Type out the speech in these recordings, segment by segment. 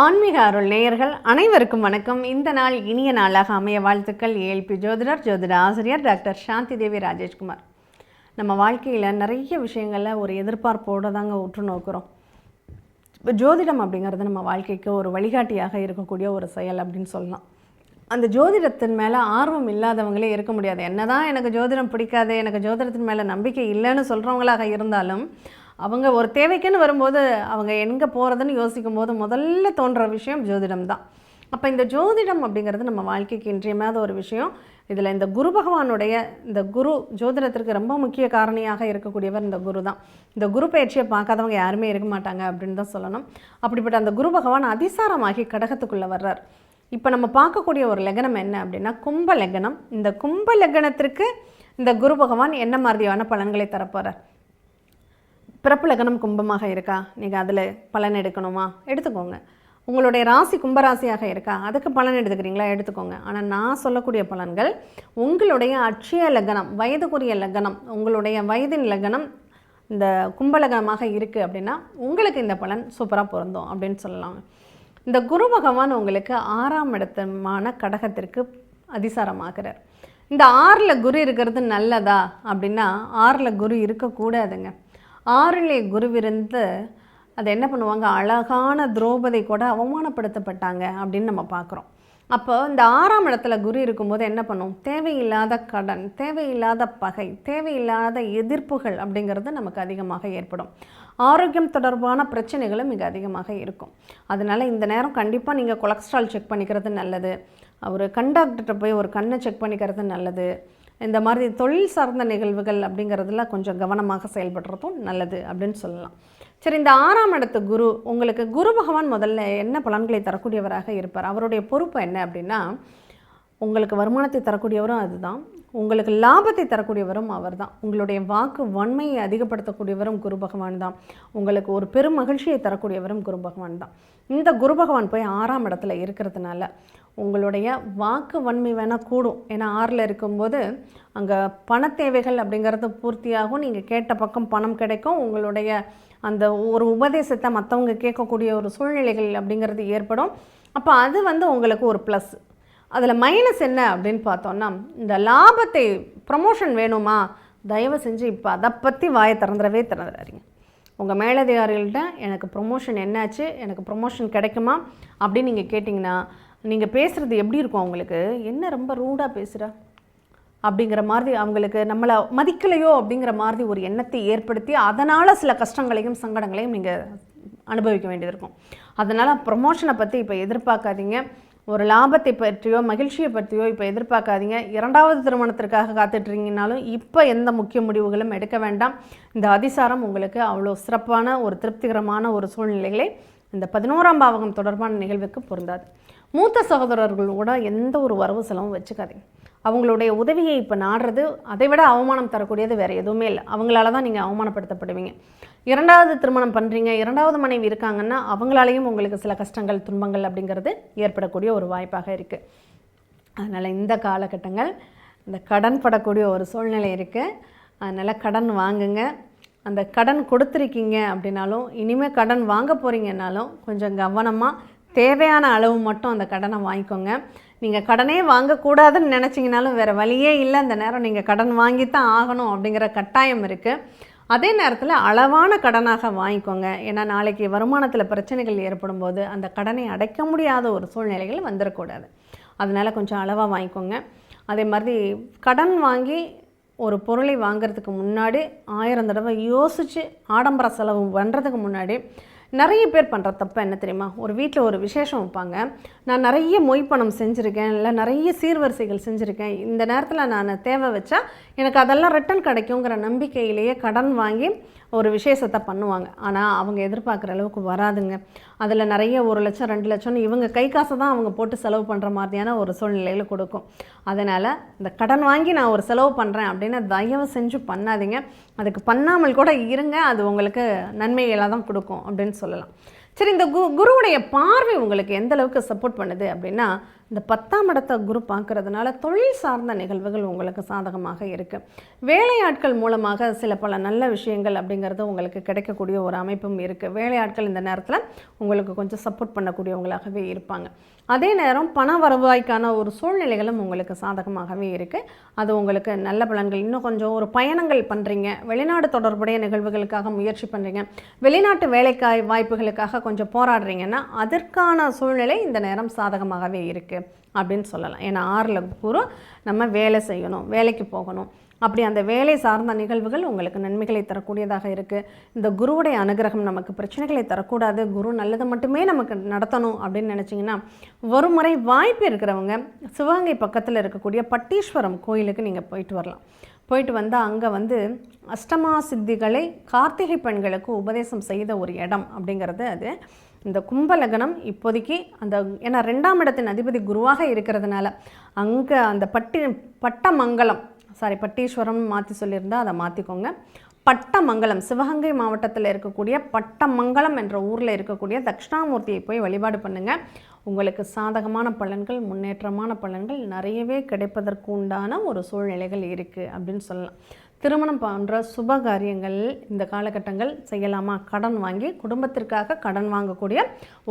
ஆன்மீக அருள் நேயர்கள் அனைவருக்கும் வணக்கம். இந்த நாள் இனிய நாளாக அமைய வாழ்த்துக்கள். ஏஎல்பி ஜோதிடர் ஜோதிட ஆசிரியர் டாக்டர் சாந்தி தேவி ராஜேஷ்குமார். நம்ம வாழ்க்கையில் நிறைய விஷயங்களில் ஒரு எதிர்பார்ப்போடு தாங்க உற்று நோக்குறோம். இப்போ ஜோதிடம் அப்படிங்கிறது நம்ம வாழ்க்கைக்கு ஒரு வழிகாட்டியாக இருக்கக்கூடிய ஒரு செயல் அப்படின்னு சொல்லலாம். அந்த ஜோதிடத்தின் மேலே ஆர்வம் இல்லாதவங்களே இருக்க முடியாது. என்னதான் எனக்கு ஜோதிடம் பிடிக்காது எனக்கு ஜோதிடத்தின் மேலே நம்பிக்கை இல்லைன்னு சொல்கிறவங்களாக இருந்தாலும் அவங்க ஒரு தேவைக்குன்னு வரும்போது அவங்க எங்கே போகிறதுன்னு யோசிக்கும் போது முதல்ல தோன்ற விஷயம் ஜோதிடம் தான் அப்போ இந்த ஜோதிடம் அப்படிங்கிறது நம்ம வாழ்க்கைக்கு இன்றியமாத ஒரு விஷயம். இதில் இந்த குரு பகவானுடைய இந்த குரு ஜோதிடத்திற்கு ரொம்ப முக்கிய காரணியாக இருக்கக்கூடியவர் இந்த குரு தான் இந்த குரு பயிற்சியை பார்க்காதவங்க யாருமே இருக்க மாட்டாங்க அப்படின்னு தான் சொல்லணும். அப்படிப்பட்ட அந்த குரு பகவான் அதிசாரமாகி கடகத்துக்குள்ளே வர்றார். இப்போ நம்ம பார்க்கக்கூடிய ஒரு லக்னம் என்ன அப்படின்னா கும்ப லக்னம். இந்த கும்ப லக்னத்திற்கு இந்த குரு பகவான் என்ன மாதிரியான பலன்களை தரப்போகிறார் பிறப்பு லக்னம் கும்பமாக இருக்கா? நீங்கள் அதில் பலன் எடுக்கணுமா? எடுத்துக்கோங்க. உங்களுடைய ராசி கும்பராசியாக இருக்கா? அதுக்கு பலன் எடுத்துக்கிறீங்களா? எடுத்துக்கோங்க. ஆனால் நான் சொல்லக்கூடிய பலன்கள் உங்களுடைய அட்சய லக்னம் வயதுக்குரிய லக்னம் உங்களுடைய வயதின் லக்னம் இந்த கும்பலகனமாக இருக்குது அப்படின்னா உங்களுக்கு இந்த பலன் சூப்பராக பொருந்தும் அப்படின்னு சொல்லலாம் இந்த குரு பகவான் உங்களுக்கு ஆறாம் இடத்தமான கடகத்திற்கு அதிசாரமாகிறார் இந்த ஆறில் குரு இருக்கிறது நல்லதா அப்படின்னா ஆறில் குரு இருக்கக்கூடாதுங்க. ஆறிலே குருவிருந்து அதை என்ன பண்ணுவாங்க? அழகான திரௌபதி கூட அவமானப்படுத்தப்பட்டாங்க அப்படின்னு நம்ம பார்க்குறோம். அப்போ இந்த ஆறாம் இடத்துல குரு இருக்கும்போது என்ன பண்ணும்? தேவையில்லாத கடன் தேவையில்லாத பகை தேவையில்லாத எதிர்ப்புகள் அப்படிங்கிறது நமக்கு அதிகமாக ஏற்படும். ஆரோக்கியம் தொடர்பான பிரச்சனைகளும் மிக அதிகமாக இருக்கும். அதனால் இந்த நேரம் கண்டிப்பாக நீங்கள் கொலஸ்ட்ரால் செக் பண்ணிக்கிறது நல்லது. ஒரு கண் டாக்டர்கிட்ட போய் ஒரு கண்ணை செக் பண்ணிக்கிறது நல்லது. இந்த மாதிரி தொழில் சார்ந்த நிகழ்வுகள் அப்படிங்கிறதுல கொஞ்சம் கவனமாக செயல்படுறதும் நல்லது அப்படின்னு சொல்லலாம். சரி இந்த ஆறாம் இடத்து குரு உங்களுக்கு குரு பகவான் முதல்ல என்ன பலன்களை தரக்கூடியவராக இருப்பார்? அவருடைய பொறுப்பு என்ன அப்படின்னா உங்களுக்கு வருமானத்தை தரக்கூடியவரும் அதுதான். உங்களுக்கு லாபத்தை தரக்கூடியவரும் அவர் தான் உங்களுடைய வாக்கு வன்மையை அதிகப்படுத்தக்கூடியவரும் குரு பகவான் தான் உங்களுக்கு ஒரு பெரும் மகிழ்ச்சியை தரக்கூடியவரும் குரு பகவான் தான் இந்த குரு பகவான் போய் ஆறாம் இடத்துல இருக்கிறதுனால உங்களுடைய வாக்கு வன்மை வேணால் கூடும். ஏன்னா ஆறில் இருக்கும்போது அங்கே பண தேவைகள் அப்படிங்கிறது பூர்த்தியாகும். நீங்கள் கேட்ட பக்கம் பணம் கிடைக்கும். உங்களுடைய அந்த ஒரு உபதேசத்தை மற்றவங்க கேட்கக்கூடிய ஒரு சூழ்நிலைகள் அப்படிங்கிறது ஏற்படும். அப்போ அது வந்து உங்களுக்கு ஒரு ப்ளஸ் அதில் மைனஸ் என்ன அப்படின்னு பார்த்தோன்னா இந்த லாபத்தை ப்ரமோஷன் வேணுமா? தயவு செஞ்சு இப்போ அதை பற்றி வாயை திறந்துடவே திறந்துடாதீங்க. உங்கள் மேலதிகாரிகள்கிட்ட எனக்கு ப்ரொமோஷன் என்னாச்சு? எனக்கு ப்ரொமோஷன் கிடைக்குமா? அப்படின்னு நீங்கள் கேட்டிங்கன்னா நீங்கள் பேசுகிறது எப்படி இருக்கும் அவங்களுக்கு? என்ன ரொம்ப ரூடாக பேசுகிற அப்படிங்கிற மாதிரி அவங்களுக்கு நம்மளை மதிக்கலையோ அப்படிங்கிற மாதிரி ஒரு எண்ணத்தை ஏற்படுத்தி அதனால் சில கஷ்டங்களையும் சங்கடங்களையும் நீங்கள் அனுபவிக்க வேண்டியது இருக்கும். அதனால் ப்ரொமோஷனை பற்றி இப்போ எதிர்பார்க்காதீங்க. ஒரு லாபத்தை பற்றியோ மகிழ்ச்சியை பற்றியோ இப்போ எதிர்பார்க்காதீங்க. இரண்டாவது திருமணத்திற்காக காத்துட்ருங்கனாலும் இப்போ எந்த முக்கிய முடிவுகளும் எடுக்க வேண்டாம். இந்த அதிசாரம் உங்களுக்கு அவ்வளோ சிறப்பான ஒரு திருப்திகரமான ஒரு சூழ்நிலைகளை இந்த பதினோராம் பாவகம் தொடர்பான நிகழ்வுக்கு பொருந்தாது. மூத்த சகோதரர்களோட எந்த ஒரு வரவு செலவும் வச்சுக்காதீங்க. அவங்களுடைய உதவியை இப்போ நாடுறது அதை விட அவமானம் தரக்கூடியது வேறு எதுவுமே இல்லை. அவங்களால தான் நீங்கள் அவமானப்படுத்தப்படுவீங்க. இரண்டாவது திருமணம் பண்ணுறீங்க இரண்டாவது மனைவி இருக்காங்கன்னா அவங்களாலேயும் உங்களுக்கு சில கஷ்டங்கள் துன்பங்கள் அப்படிங்கிறது ஏற்படக்கூடிய ஒரு வாய்ப்பாக இருக்குது அதனால் இந்த காலகட்டங்கள் இந்த கடன் படக்கூடிய ஒரு சூழ்நிலை இருக்குது அதனால் கடன் வாங்குங்க. அந்த கடன் கொடுத்துருக்கீங்க அப்படின்னாலும் இனிமேல் கடன் வாங்க போகிறீங்கன்னாலும் கொஞ்சம் கவனமாக தேவையான அளவு மட்டும் அந்த கடனை வாங்கிக்கோங்க. நீங்கள் கடனே வாங்கக்கூடாதுன்னு நினச்சிங்கனாலும் வேறு வழியே இல்லை. அந்த நேரம் நீங்கள் கடன் வாங்கித்தான் ஆகணும் அப்படிங்கிற கட்டாயம் இருக்குது அதே நேரத்தில் அளவான கடனாக வாங்கிக்கோங்க. ஏன்னா நாளைக்கு வருமானத்தில் பிரச்சனைகள் ஏற்படும் போது அந்த கடனை அடைக்க முடியாத ஒரு சூழ்நிலைகள் வந்துடக்கூடாது அதனால் கொஞ்சம் அளவாக வாங்கிக்கோங்க. அதே மாதிரி கடன் வாங்கி ஒரு பொருளை வாங்குறதுக்கு முன்னாடி ஆயிரம் தடவை யோசித்து ஆடம்பர செலவு பண்ணுறதுக்கு முன்னாடி நிறைய பேர் பண்ணுற தப்பு என்ன தெரியுமா? ஒரு வீட்டில் ஒரு விசேஷம் வைப்பாங்க. நான் நிறைய மொய்ப்பணம் செஞ்சுருக்கேன் இல்லை நிறைய சீர்வரிசைகள் செஞ்சுருக்கேன். இந்த நேரத்தில் நான் தேவை வச்சா எனக்கு அதெல்லாம் ரிட்டன் கிடைக்குங்கிற நம்பிக்கையிலேயே கடன் வாங்கி ஒரு விசேஷத்தை பண்ணுவாங்க. ஆனால் அவங்க எதிர்பார்க்குற அளவுக்கு வராதுங்க. அதில் நிறைய ஒரு லட்சம் ரெண்டு லட்சம்னு இவங்க கை காசை தான் அவங்க போட்டு செலவு பண்ணுற மாதிரியான ஒரு சூழ்நிலையில் கொடுக்கும். அதனால் இந்த கடன் வாங்கி நான் ஒரு செலவு பண்ணுறேன் அப்படின்னு தயவு செஞ்சு பண்ணாதீங்க. அதுக்கு பண்ணாமல் கூட இருங்க. அது உங்களுக்கு நன்மைகளாக தான் கொடுக்கும் அப்படின்னு சொல்லலாம். சரி இந்த கு குருவுடைய பார்வை உங்களுக்கு எந்த அளவுக்கு சப்போர்ட் பண்ணுது அப்படின்னா இந்த பத்தாம் இடத்தை குரு பார்க்கறதுனால தொழில் சார்ந்த நிகழ்வுகள் உங்களுக்கு சாதகமாக இருக்குது வேலையாட்கள் மூலமாக சில பல நல்ல விஷயங்கள் அப்படிங்கிறது உங்களுக்கு கிடைக்கக்கூடிய ஒரு அமைப்பும் இருக்குது வேலையாட்கள் இந்த நேரத்தில் உங்களுக்கு கொஞ்சம் சப்போர்ட் பண்ணக்கூடியவங்களாகவே இருப்பாங்க. அதே நேரம் பண வருவாய்க்கான ஒரு சூழ்நிலைகளும் உங்களுக்கு சாதகமாகவே இருக்குது அது உங்களுக்கு நல்ல பலன்கள். இன்னும் கொஞ்சம் ஒரு பயணங்கள் பண்ணுறீங்க வெளிநாடு தொடர்புடைய நிகழ்வுகளுக்காக முயற்சி பண்ணுறீங்க வெளிநாட்டு வேலைக்காய் வாய்ப்புகளுக்காக கொஞ்சம் போராடுறீங்கன்னா அதற்கான சூழ்நிலை இந்த நேரம் சாதகமாகவே இருக்குது அப்படின்னு சொல்லலாம். ஏன்னா ஆறில் குரு நம்ம வேலை செய்யணும் வேலைக்கு போகணும். அப்படி அந்த வேலை சார்ந்த நிகழ்வுகள் உங்களுக்கு நன்மைகளை தரக்கூடியதாக இருக்குது இந்த குருவுடைய அனுகிரகம் நமக்கு பிரச்சனைகளை தரக்கூடாது. குரு நல்லது மட்டுமே நமக்கு நடத்தணும் அப்படின்னு நினச்சிங்கன்னா ஒரு முறை வாய்ப்பு இருக்கிறவங்க சிவகங்கை பக்கத்தில் இருக்கக்கூடிய பட்டீஸ்வரம் கோயிலுக்கு நீங்கள் போயிட்டு வரலாம். போயிட்டு வந்தால் அங்கே வந்து அஷ்டமா சித்திகளை கார்த்திகை பெண்களுக்கு உபதேசம் செய்த ஒரு இடம் அப்படிங்கிறது அது. இந்த கும்பலகனம் இப்போதைக்கு அந்த ஏன்னா ரெண்டாம் இடத்தின் அதிபதி குருவாக இருக்கிறதுனால அங்கே அந்த பட்டி பட்டமங்கலம் சாரி பட்டீஸ்வரம் மாற்றி சொல்லியிருந்தால் அதை மாற்றிக்கோங்க பட்டமங்கலம் சிவகங்கை மாவட்டத்தில் இருக்கக்கூடிய பட்டமங்கலம் என்ற ஊரில் இருக்கக்கூடிய தட்சிணாமூர்த்தியை போய் வழிபாடு பண்ணுங்கள் உங்களுக்கு சாதகமான பலன்கள் முன்னேற்றமான பலன்கள் நிறையவே கிடைப்பதற்கு உண்டான ஒரு சூழ்நிலைகள் இருக்குது அப்படின்னு சொல்லலாம். திருமணம் போன்ற சுப காரியங்கள் இந்த காலகட்டங்கள் செய்யலாமா? கடன் வாங்கி குடும்பத்திற்காக கடன் வாங்கக்கூடிய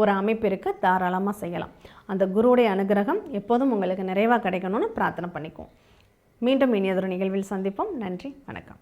ஒரு அமைப்பு இருக்குது தாராளமாக செய்யலாம். அந்த குருவுடைய அனுகிரகம் எப்போதும் உங்களுக்கு நிறைவாக கிடைக்கணும்னு பிரார்த்தனை பண்ணிக்குவோம். மீண்டும் இனியதொரு நிகழ்வில் சந்திப்போம். நன்றி வணக்கம்.